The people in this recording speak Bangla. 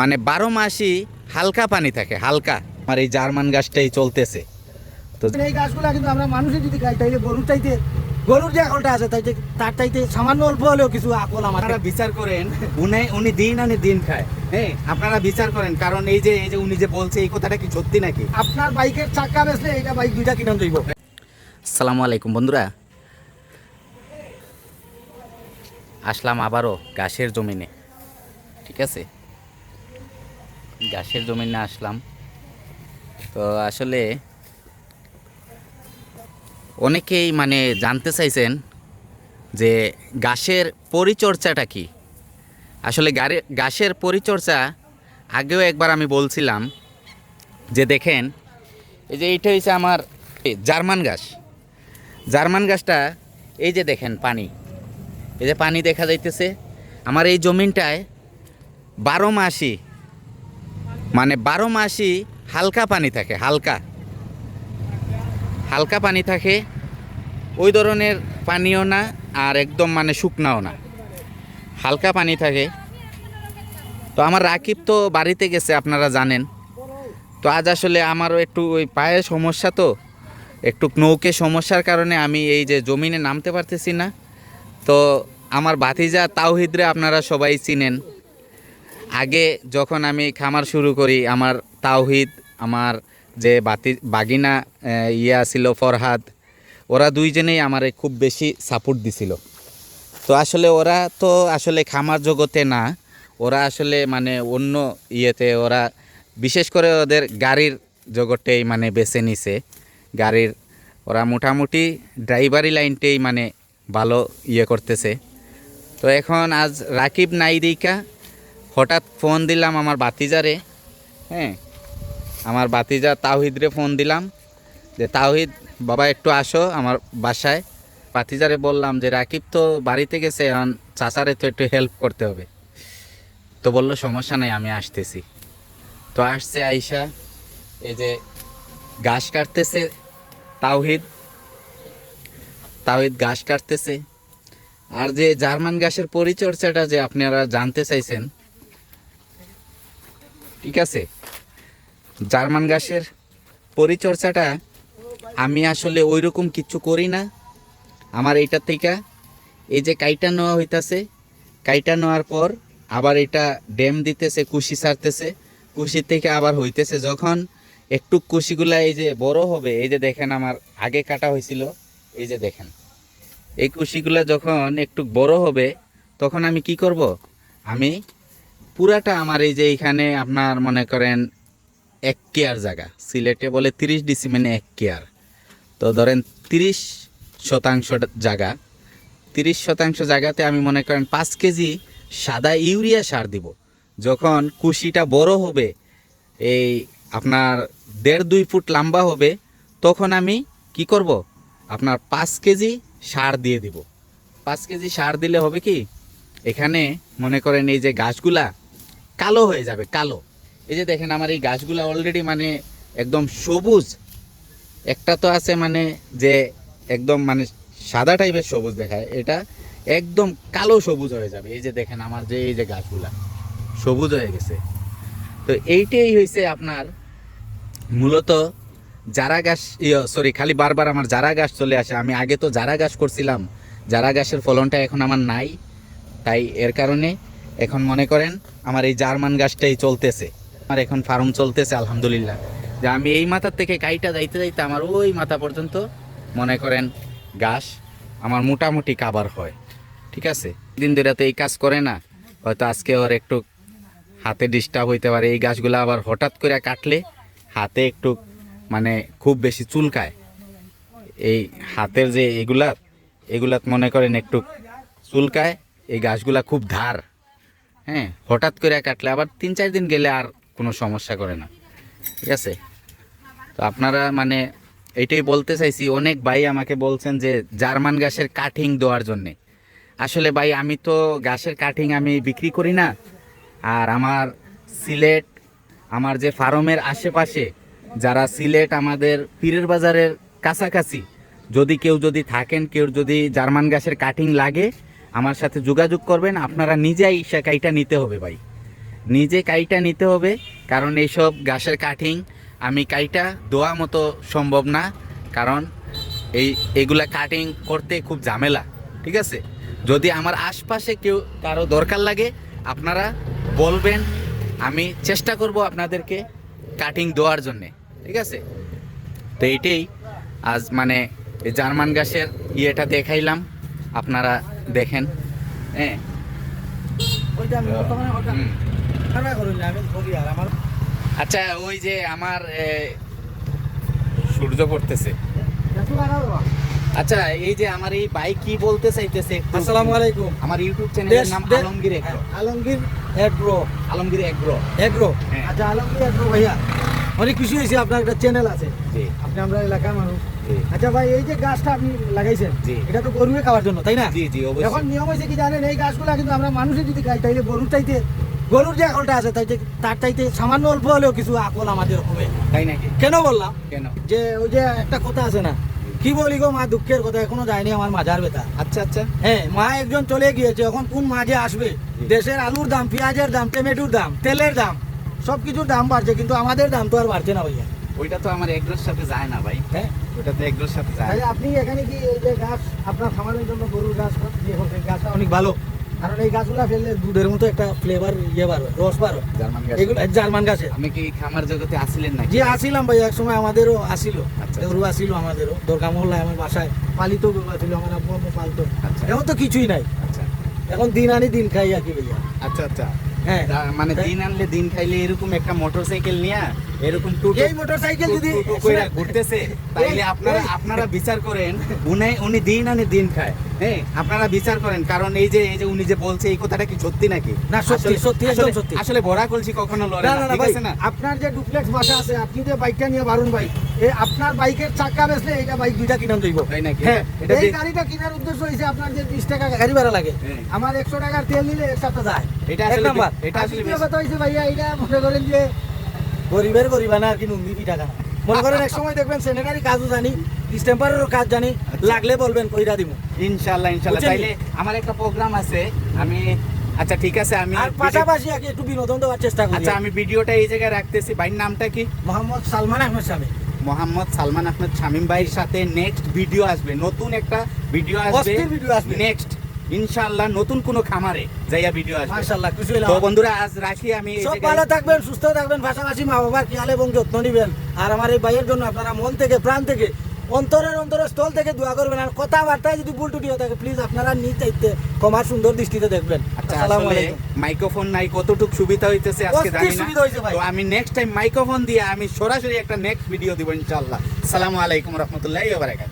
মানে বারো মাসই হালকা পানি থাকে হালকা। আমার এই জার্মান গাছটাই চলতেছে। তো এই গাছগুলো কিন্তু আমরা মানুষের যদি খাই তাইলে গরুর চাইতে গরুর যে আকলটা আছে তাইতে তার চাইতে সামান্য অল্প হলেও কিছু আকল আমার আপনারা বিচার করেন উনি উনি দিন আনে দিন খায়। হ্যাঁ আপনারা বিচার করেন কারণ এই যে এই যে উনি যে বলছে এই কথাটা কি সত্যি নাকি? আপনার বাইকের চাক্কা বেসলে এটা বাইক দুইটা কিনে দইব আসসালামু আলাইকুম বন্ধুরা। আসলাম আবারও গাছের জমিনে। ঠিক আছে? গাছের জমিনে আসলাম। তো আসলে অনেকেই মানে জানতে চাইছেন যে গাছের পরিচর্যাটা কি? আসলে গাছের পরিচর্যা আগেও একবার আমি বলছিলাম যে দেখেন, এই যে এইটা হচ্ছে আমার জার্মান গাছ জার্মান গাছটা এই যে দেখেন পানি। এই যে পানি দেখা যাইতেছে। আমার এই জমিনটায় বারো মাসই মানে বারো মাসই হালকা পানি থাকে, হালকা। হালকা পানি থাকে, ওই ধরনের পানিও না আর একদম মানে শুকনাও না। হালকা পানি থাকে। তো আমার রাকিব তো বাড়িতে গেছে, আপনারা জানেন। তো আজ আসলে আমারও একটু ওই পায়ে সমস্যা তো, একটু নৌকে সমস্যার কারণে আমি এই যে জমিনে নামতে পারতেছি না। তো আমার ভাতিজা তাওহিদরে আপনারা সবাই চিনেন। আগে যখন আমি খামার শুরু করি, আমার তাওহিদ, আমার যে বাতি, বাগিনা ইয়া ছিল ফরহাদ, ওরা দুইজনেই আমারে খুব বেশি সাপোর্ট দিছিল। তো আসলে ওরা তো আসলে খামার জগতে না, ওরা আসলে মানে অন্য ইয়েতে ওরা, বিশেষ করে ওদের গাড়ির জগতেই মানে বেছে নিছে। গাড়ির, ওরা মোটামুটি ড্রাইভারি লাইনটেই মানে ভালো ইয়ে করতেছে। তো এখন আজ রাকিব নাই দিকা হঠাৎ ফোন দিলাম আমার বাতিজারে হ্যাঁ? আমার বাতিজা তাওহিদরে ফোন দিলাম যে, তাওহিদ, বাবা একটু আসো আমার বাসায়। বাতিজারে বললাম যে, রাকিব তো বাড়িতে গেছে, এখন চাচারে তো একটু হেল্প করতে হবে। তো বলল, সমস্যা নেই, আমি আসতেছি। তো আসছে আইসা, এই যে ঘাস কাটতেছে তাওহিদ। তাওহিদ ঘাস কাটতেছে। আর যে জার্মান ঘাসের পরিচর্চাটা যে আপনারা জানতে চাইছেন ঠিক আছে? জার্মান ঘাসের পরিচর্যাটা আমি আসলে ওই রকম কিচ্ছু করি না। আমার এইটা থেকে এই যে কাইটা নেওয়া হইতাছে, কাইটা নেওয়ার পর আবার এটা ড্যাম দিতেছে, কুশি ছাড়তেছে। কুশি থেকে আবার হইতেছে যখন একটু কুশিগুলা এই যে বড় হবে, এই যে দেখেন আমার আগে কাটা হয়েছিল এই যে দেখেন। এই কুশিগুলা যখন একটু বড় হবে, তখন আমি কি করব? আমি পুরাটা আমার এই যে এইখানে আপনার মনে করেন এক কেয়ার জায়গা। সিলেটে বলে তিরিশ ডিসি মানে এক কেয়ার। তো ধরেন তিরিশ শতাংশ জায়গা। তিরিশ শতাংশ জায়গাতে আমি মনে করেন পাঁচ কেজি সাদা ইউরিয়া সার দিব। যখন কুশিটা বড় হবে, এই আপনার দেড় দুই ফুট লম্বা হবে, তখন আমি কি করব? আপনার পাঁচ কেজি সার দিয়ে দিব। পাঁচ কেজি সার দিলে হবে কি? এখানে মনে করেন এই যে গাছগুলা কালো হয়ে যাবে, কালো। এই যে দেখেন আমার এই গাছগুলা অলরেডি মানে একদম সবুজ। একটা তো আছে মানে যে একদম মানে সাদা টাইপের সবুজ দেখায়, এটা একদম কালো সবুজ হয়ে যাবে। এই যে দেখেন আমার যে, এই যে গাছগুলা, সবুজ হয়ে গেছে। তো এইটাই হয়েছে আপনার মূলত যারা গাছ সরি খালি বারবার আমার জারা গাছ চলে আসে, আমি আগে তো যারা গাছ করছিলাম, যারা গাছের ফলনটা এখন আমার নাই, তাই এর কারণে এখন মনে করেন আমার এই জার্মান গাছটাই চলতেছে। আমার এখন ফার্ম চলতেছে, আলহামদুলিল্লাহ। যে আমি এই মাথার থেকে কাইটা যাইতে যাইতে আমার ওই মাথা পর্যন্ত মনে করেন গাছ আমার মোটামুটি কাবার হয়। ঠিক আছে? দিন ধরে তো এই কাজ করে না, হয়তো আজকে ওর একটু হাতে ডিস্টার্ব হইতে পারে। এই গাছগুলো আবার হঠাৎ করে কাটলে হাতে একটু মানে খুব বেশি চুলকায়। এই হাতের যে এগুলা, এগুলাত মনে করেন একটু চুলকায়, এই গাছগুলা খুব ধার। হ্যাঁ হঠাৎ করে কাটলে আবার তিন, চার দিন গেলে আর কোনো সমস্যা করে না। ঠিক আছে? তো আপনারা মানে এটাই বলতে চাইছি, অনেক ভাই আমাকে বলছেন যে জার্মান গাছের কাটিং দেওয়ার জন্যে। আসলে ভাই, আমি তো গাছের কাটিং আমি বিক্রি করি না। আর আমার সিলেট, আমার যে ফার্মের আশেপাশে, যারা সিলেট আমাদের পীরের বাজারের কাছাকাছি, যদি কেউ যদি থাকেন, কেউ যদি জার্মান গাছের কাটিং লাগে আমার সাথে যোগাযোগ করবেন, আপনারা নিজেই সে কাইটা নিতে হবে ভাই। নিজে কাইটা নিতে হবে, কারণ এইসব গাছের কাটিং আমি কাইটা দোয়া মতো সম্ভব না, কারণ এই, এগুলা কাটিং করতে খুব ঝামেলা, ঠিক আছে? যদি আমার আশপাশে কেউ কারও দরকার লাগে, আপনারা বলবেন, আমি চেষ্টা করব আপনাদেরকে কাটিং দেওয়ার জন্যে, ঠিক আছে? তো এইটাই আজ মানে জার্মান গাছের ইয়েটা দেখাইলাম। আপনারা দেখেন। হ্যাঁ। আমার আচ্ছা ওই যে আমার সূর্য পড়তেছে। আচ্ছা এই যে আমার এই বাইক কি বলতে চাইতেছে আসসালামু আলাইকুম। আমার ইউটিউব চ্যানেলের নাম Alamgir agro Alamgir agro Alamgir agro agro হ্যাঁ। আচ্ছা আলমগীর এগ্রো ভাইয়া। অনেক খুশি হয়েছে আপনার একটা চ্যানেল আছে। জি। আপনি আমরা এলাকার মানুষ। আচ্ছা ভাই এই যে গাছটা আপনি লাগাইছেন। এটা তো গরুয়ে খাওয়ার জন্য তাই না? জি জি এখন নিয়ম হয়েছে কি জানেন এই গাছগুলা কিন্তু আমরা মানুষে যদি খাই তাইলে গরুর চাইতে গরুর যে আকলটা আছে তাইতে তার চাইতে সামান্য অল্প হলেও কিছু আকল আমাদের হবে। তাই নাকি? কেন বললাম? কেন? যে ওই যে একটা কথা আছে না কি বলি গো মা দুঃখের কথা এখনও যায়নি আমার মাজার বেতা আচ্ছা আচ্ছা। হ্যাঁ মা একজন চলে গিয়েছে এখন কোন মাঝে আসবে? দেশের আলুর দাম পেঁয়াজের দাম টমেটোর দাম তেলের দাম সব কিছুর দাম বাড়ছে কিন্তু আমাদের দাম তো আর বাড়ছে না ভাইয়া। ওইটা তো আমার এগ্রোর সাথে যায় না ভাই। হ্যাঁ। ওইটা সাথে যায়। আপনি এখানে কি এই যে গাছ আপনার খামারের জন্য গরুর গাছ গাছটা অনেক ভালো। কারণ এই গাছগুলো ফেললে দুধের মতো একটা ফ্লেভার ইয়ে বার রস বার জার্মান গাছ? এগুলো জার্মান গাছে। আমি কি খামার জগতে আসিলেন নাকি? যে আসিলাম ভাই এক সময় আমাদেরও আসিল। আচ্ছা। গরু আসিল আমাদেরও। দরগা মহল্লায় আমার বাসায় পালিত গরু আসিল আমার আব্বু আম্মু পালতো। আচ্ছা। এখন তো কিছুই নাই। আচ্ছা। এখন দিন আনি দিন খাই আর কি ভাইয়া। আচ্ছা আচ্ছা। হ্যাঁ। মানে দিন আনলে দিন খাইলে এরকম একটা মোটরসাইকেল নিয়ে এরকম টুটু এই মোটরসাইকেল যদি ঘুরতেছে তাইলে আপনারা আপনারা বিচার করেন উনি উনি দিন আনে দিন খায়। হ্যাঁ আপনারা বিচার করেন কারণ এই যে এই যে উনি যে বলছে এই কথাটা কি সত্যি নাকি? না, সত্যি, সত্যি, সত্যি। আসলে ভরা কলসি কখনো লড়ে না ঠিক আছে না? আপনার যে ডুপ্লেক্স বাসা আছে আপনি যে বাইকটা নিয়ে বারুন ভাই এই আপনার বাইকের চাকা বেচলে এইটা বাইক দুইটা কিনাম দিব তাই নাকি? হ্যাঁ এই গাড়িটা কেনার উদ্দেশ্য হয়েছে আপনার যে বিশ টাকা গাড়ি ভাড়া লাগে। হ্যাঁ। আমার একশো টাকার তেল নিলে এক সপ্তাহ যায়। এটা আসলে এটা আসলে কথা হয়েছে ভাইয়া এটা মনে করেন যে গরিবের গরিবানা আর কি নুন্দি টাকা না। মনে করেন এক সময় দেখবেন স্যানিটারি কাজও জানি ডিস্টেম্পারেরও কাজ জানি লাগলে বলবেন কইরা দিব ইনশাআল্লাহ ইনশাআল্লাহ। তাইলে আমার একটা প্রোগ্রাম আছে আমি আচ্ছা ঠিক আছে আমি আর পাশাপাশি কি একটু বিনোদন দেওয়ার চেষ্টা করি। আচ্ছা আমি ভিডিওটা এই জায়গায় রাখতেছি। ভাইয়ের নামটা কি? মোহাম্মদ সালমান আহমেদ মোহাম্মদ সালমান আহমেদ শামীম ভাইয়ের সাথে নেক্সট ভিডিও আসবে। নতুন একটা ভিডিও আসবে। video আসবে। নেক্সট ইনশাআল্লাহ নতুন কোনো খামারে যাইয়া ভিডিও আসবে। মাশাআল্লাহ খুশি হইলাম। তো বন্ধুরা আজ রাখি আমি সব ভালো থাকবেন সুস্থ থাকবেন পাশাপাশি মা বাবার খেয়াল এবং যত্ন নিবেন। আর আমার এই ভাইয়ের জন্য আপনারা মন থেকে প্রাণ থেকে অন্তরের অন্তরের স্থল থেকে দোয়া করবেন। আর কথাবার্তায় যদি ভুল টুটি থাকে প্লিজ আপনারা নিজ দায়িত্বে ক্ষমার সুন্দর দৃষ্টিতে দেখবেন। আচ্ছা মাইক্রোফোন নাই কতটুকু সুবিধা হইতেছে আজকে জানি না। তো আমি নেক্সট টাইম মাইক্রোফোন দিয়ে আমি সরাসরি একটা নেক্সট ভিডিও দিব ইনশাআল্লাহ। আসসালামু আলাইকুম রহমতুল্লাহি ওয়া বারাকাতুহু।